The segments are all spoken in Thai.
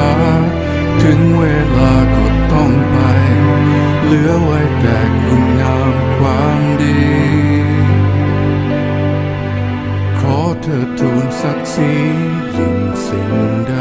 า ลือไว้แต่คุณงามความดี ขอเธอทูลศักดิ์ศรียิ่งสิ่งใด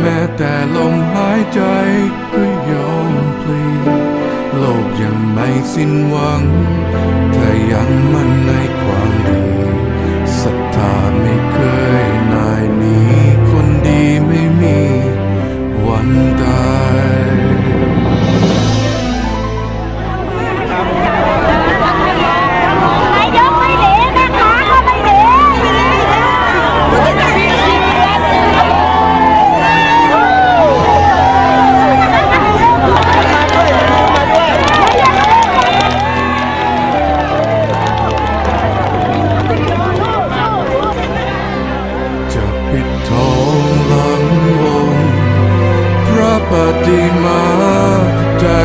แม้แต่ลมหายใจก็ยอมพลีโลกยังไม่สิ้นหวังถ้ายัง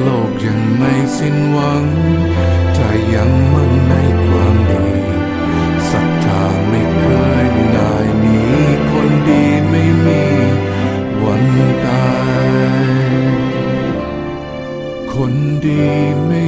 โลกยังไม่สิ้นหวัง ถ้ายังมั่นในความดีศรัทธาไม่เคยนายนี้คนดีไม่มีวันตาย คนดีไม่